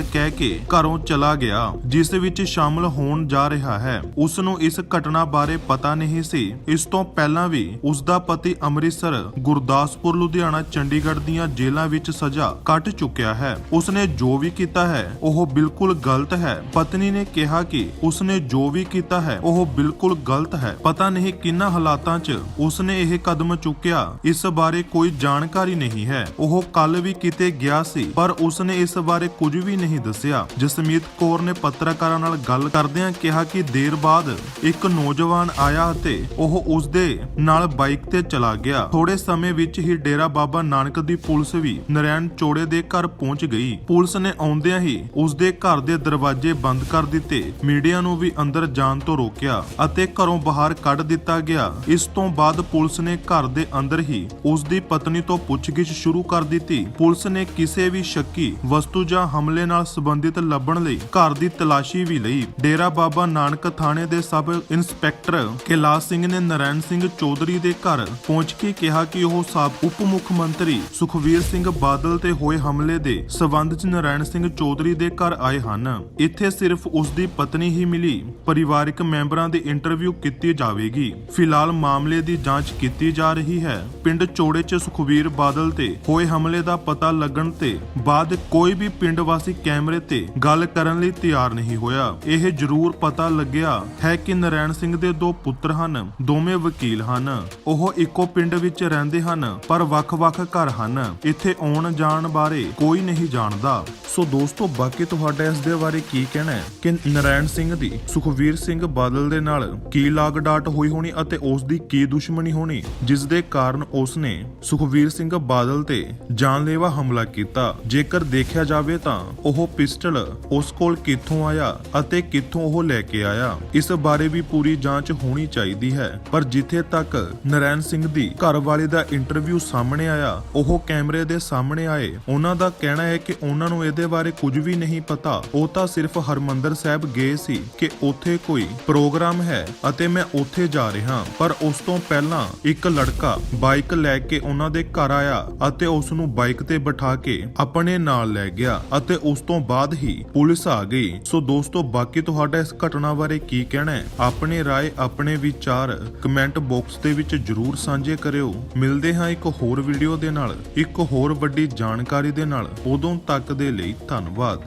ਗੱਲ ਕਹਿ ਕੇ ਘਰੋਂ ਚਲਾ ਗਿਆ, ਜਿਸ ਵਿੱਚ ਸ਼ਾਮਲ ਹੋਣ ਜਾ ਰਿਹਾ ਹੈ। ਉਸ ਨੂੰ ਇਸ ਘਟਨਾ ਬਾਰੇ ਪਤਾ ਨਹੀਂ ਸੀ। ਇਸ ਤੋਂ ਪਹਿਲਾਂ ਵੀ ਉਸ ਦਾ ਪਤੀ ਅੰਮ੍ਰਿਤਸਰ, ਗੁਰਦਾਸਪੁਰ, ਲੁਧਿਆਣਾ, ਚੰਡੀਗੜ੍ਹ ਦੀਆਂ ਜੇਲ੍ਹਾਂ ਵਿੱਚ ਸਜ਼ਾ ਕੱਟ ਚੁੱਕਿਆ ਹੈ। ਉਸ ਨੇ ਜੋ ਵੀ ਕੀਤਾ ਹੈ, ਉਹ ਬਿਲਕੁਲ ਗਲਤ ਹੈ। ਪਤਨੀ ਨੇ ਕਿਹਾ ਕਿ ਉਸ ਨੇ ਜੋ ਵੀ ਕੀਤਾ ਹੈ, ਉਹ ਬਿਲਕੁਲ ਗਲਤ ਹੈ। ਪਤਾ ਨਹੀਂ ਕਿੰਨਾ ਹਾਲਾਤਾਂ 'ਚ ਉਸ ਨੇ ਇਹ ਕਦਮ ਚੁੱਕਿਆ। ਇਸ ਬਾਰੇ ਕੋਈ ਜਾਣਕਾਰੀ ਨਹੀਂ ਹੈ। ਉਹ ਕੱਲ ਵੀ ਕਿਤੇ ਗਿਆ ਸੀ, ਪਰ ਉਸ ਨੇ ਇਸ ਬਾਰੇ ਕੁਝ ਵੀ ਨਹੀਂ ਦੱਸਿਆ। ਜਸਮੀਤ ਕੌਰ ਨੇ ਪੱਤਰਕਾਰਾਂ ਨਾਲ ਗੱਲ ਕਰਦਿਆਂ ਕਿਹਾ ਕਿ ਦੇਰ ਬਾਅਦ ਇੱਕ ਨੌਜਵਾਨ ਆਇਆ ਅਤੇ ਉਹ ਉਸ ਦੇ ਨਾਲ ਬਾਈਕ ਤੇ ਚਲਾ ਗਿਆ। ਥੋੜੇ ਸਮੇਂ ਵਿੱਚ ਹੀ ਡੇਰਾ ਬਾਬਾ ਨਾਨਕ ਦੀ ਪੁਲਿਸ ਵੀ ਨਰੈਣ ਚੋੜੇ ਦੇ ਘਰ ਪਹੁੰਚ ਗਈ। ਪੁਲਿਸ ਨੇ ਆਉਂਦਿਆਂ ਹੀ ਉਸ ਦੇ ਘਰ ਦੇ ਦਰਵਾਜ਼ੇ ਬੰਦ ਕਰ ਦਿੱਤੇ। ਮੀਡੀਆ ਨੂੰ ਵੀ ਅੰਦਰ ਜਾਣ ਤੋਂ ਰੋਕਿਆ ਅਤੇ ਘਰੋਂ ਬਾਹਰ ਕੱਢ ਦਿੱਤਾ ਗਿਆ। ਇਸ ਤੋਂ ਬਾਅਦ ਪੁਲਿਸ ਨੇ ਘਰ ਦੇ ਅੰਦਰ ਹੀ ਉਸ ਦੀ ਪਤਨੀ ਤੋਂ ਪੁੱਛਗਿੱਛ ਸ਼ੁਰੂ ਕਰ ਦਿੱਤੀ। ਪੁਲਿਸ ਨੇ ਕਿਸੇ ਵੀ ਸ਼ੱਕੀ ਵਸਤੂ ਜਾਂ ਹਮਲੇ ਨਾਲ ਸੰਬੰਧਿਤ ਲੱਭਣ ਲਈ ਘਰ ਦੀ ਤਲਾਸ਼ੀ ਵੀ ਲਈ। ਡੇਰਾ ਬਾਬਾ ਨਾਨਕ ਥਾਣੇ ਦੇ ਸਬ ਇੰਸਪੈਕਟਰ ਕੈਲਾਸ਼ ਸਿੰਘ ਨੇ ਨਰੈਣ ਸਿੰਘ ਚੌਧਰੀ ਦੇ ਘਰ ਪਹੁੰਚ ਕੇ ਕਿਹਾ ਕਿ ਉਹ ਸਾਬ ਉਪ ਮੁੱਖ ਮੰਤਰੀ ਸੁਖਵੀਰ ਸਿੰਘ ਬਾਦਲ ਤੇ ਹੋਏ ਹਮਲੇ ਦੇ ਸਬੰਧ 'ਚ ਨਰੈਣ ਸਿੰਘ ਚੌਧਰੀ ਦੇ ਘਰ ਆਏ ਹਨ। ਇੱਥੇ ਸਿਰਫ ਉਸ ਦੀ ਪਤਨੀ ਹੀ ਮਿਲੀ। ਪਰਿਵਾਰਕ ਮੈਂਬਰਾਂ ਦੀ ਇੰਟਰਵਿਊ ਕੀਤੀ ਜਾਵੇਗੀ। ਫਿਲਹਾਲ ਮਾਮਲੇ ਦੀ ਜਾਂਚ ਕੀਤੀ ਜਾ ਰਹੀ ਹੈ। ਪਿੰਡ ਚੋੜੇ 'ਚ ਸੁਖਵੀਰ ਬਾਦਲ ਤੇ ਹੋਏ ਹਮਲੇ ਦਾ ਪਤਾ ਲੱਗਣ ਤੇ ਬਾਅਦ ਕੋਈ ਵੀ ਪਿੰਡ ਵਾਸੀ ਕੈਮਰੇ ਤੇ ਗੱਲ ਕਰਨ ਲਈ ਤਿਆਰ ਨਹੀਂ ਹੋਇਆ। ਇਹ ਜ਼ਰੂਰ ਪਤਾ ਲੱਗਿਆ ਹੈ ਕਿ ਨਰੈਣ ਸਿੰਘ ਦੇ ਦੋ ਪੁੱਤਰ ਹਨ, ਦੋਵੇਂ ਵਕੀਲ ਹਨ। ਉਹ ਇੱਕੋ ਪਿੰਡ ਵਿੱਚ ਰਹਿੰਦੇ ਹਨ, ਪਰ ਵੱਖ-ਵੱਖ ਘਰ ਹਨ। ਇੱਥੇ ਆਉਣ ਜਾਣ ਬਾਰੇ ਕੋਈ ਨਹੀਂ ਜਾਣਦਾ। ਸੋ ਦੋਸਤੋ, ਬਾਕੀ ਤੁਹਾਡਾ ਇਸ ਦੇ ਬਾਰੇ ਕੀ ਕਹਿਣਾ ਹੈ? ਕਿ ਨਰੈਣ ਸਿੰਘ ਦੀ ਸੁਖਵੀਰ ਸਿੰਘ ਬਾਦਲ ਦੇ ਨਾਲ ਕੀ ਲਾਗ ਡਾਟ ਹੋਈ ਹੋਣੀ ਅਤੇ ਉਸ ਦੀ ਕੀ ਦੁਸ਼ਮਣੀ ਹੋਣੀ, ਜਿਸ ਦੇ ਕਾਰਨ ਉਸ ਨੇ ਸੁਖਵੀਰ ਸਿੰਘ ਬਾਦਲ ਤੇ ਜਾਨਲੇਵਾ ਹਮਲਾ ਕੀਤਾ। ਜੇਕਰ ਦੇਖਿਆ ਜਾਵੇ ਤਾਂ ਉਹ ਉਹ ਪਿਸਟਲ ਉਸ ਕੋਲ ਕਿੱਥੋਂ ਆਇਆ ਅਤੇ ਕਿੱਥੋਂ ਉਹ ਲੈ ਕੇ ਆਇਆ, ਇਸ ਬਾਰੇ ਵੀ ਪੂਰੀ ਜਾਂਚ ਹੋਣੀ ਚਾਹੀਦੀ ਹੈ। ਪਰ ਜਿੱਥੇ ਤੱਕ ਨਰੈਣ ਸਿੰਘ ਦੀ ਘਰ ਵਾਲੇ ਦਾ ਇੰਟਰਵਿਊ ਸਾਹਮਣੇ ਆਇਆ, ਉਹ ਕੈਮਰੇ ਦੇ ਸਾਹਮਣੇ ਆਏ। ਉਹਨਾਂ ਦਾ ਕਹਿਣਾ ਹੈ ਕਿ ਉਹਨਾਂ ਨੂੰ ਇਹਦੇ ਬਾਰੇ ਕੁਝ ਵੀ ਨਹੀਂ ਪਤਾ। ਉਹ ਤਾਂ ਸਿਰਫ ਹਰਮੰਦਰ ਸਾਹਿਬ ਗਏ ਸੀ ਕਿ ਉੱਥੇ ਕੋਈ ਪ੍ਰੋਗਰਾਮ ਹੈ ਅਤੇ ਮੈਂ ਉੱਥੇ ਜਾ ਰਿਹਾ। ਪਰ ਉਸ ਤੋਂ ਪਹਿਲਾਂ ਇੱਕ ਲੜਕਾ ਬਾਈਕ ਲੈ ਕੇ ਉਹਨਾਂ ਦੇ ਘਰ ਆਇਆ ਅਤੇ ਉਸ ਨੂੰ ਬਾਈਕ ਤੇ ਬਿਠਾ ਕੇ ਆਪਣੇ ਨਾਲ ਲੈ ਗਿਆ ਅਤੇ ਉਸ ਤੋਂ ਬਾਅਦ ਹੀ ਪੁਲਿਸ ਆ ਗਈ। ਸੋ ਦੋਸਤੋ, ਬਾਕੀ ਤੁਹਾਡਾ ਇਸ ਘਟਨਾ ਬਾਰੇ ਕੀ ਕਹਿਣਾ ਹੈ? ਆਪਣੇ ਰਾਏ, ਆਪਣੇ ਵਿਚਾਰ ਕਮੈਂਟ ਬਾਕਸ ਦੇ ਵਿੱਚ ਜਰੂਰ ਸਾਂਝੇ ਕਰਿਓ। ਮਿਲਦੇ ਹਾਂ ਇੱਕ ਹੋਰ ਵੀਡੀਓ ਦੇ ਨਾਲ। ਇੱਕ ਹੋਰ ਵੱਡੀ ਜਾਣਕਾਰੀ ਦੇ ਨਾਲ। ਉਦੋਂ ਤੱਕ ਦੇ ਲਈ ਧੰਨਵਾਦ।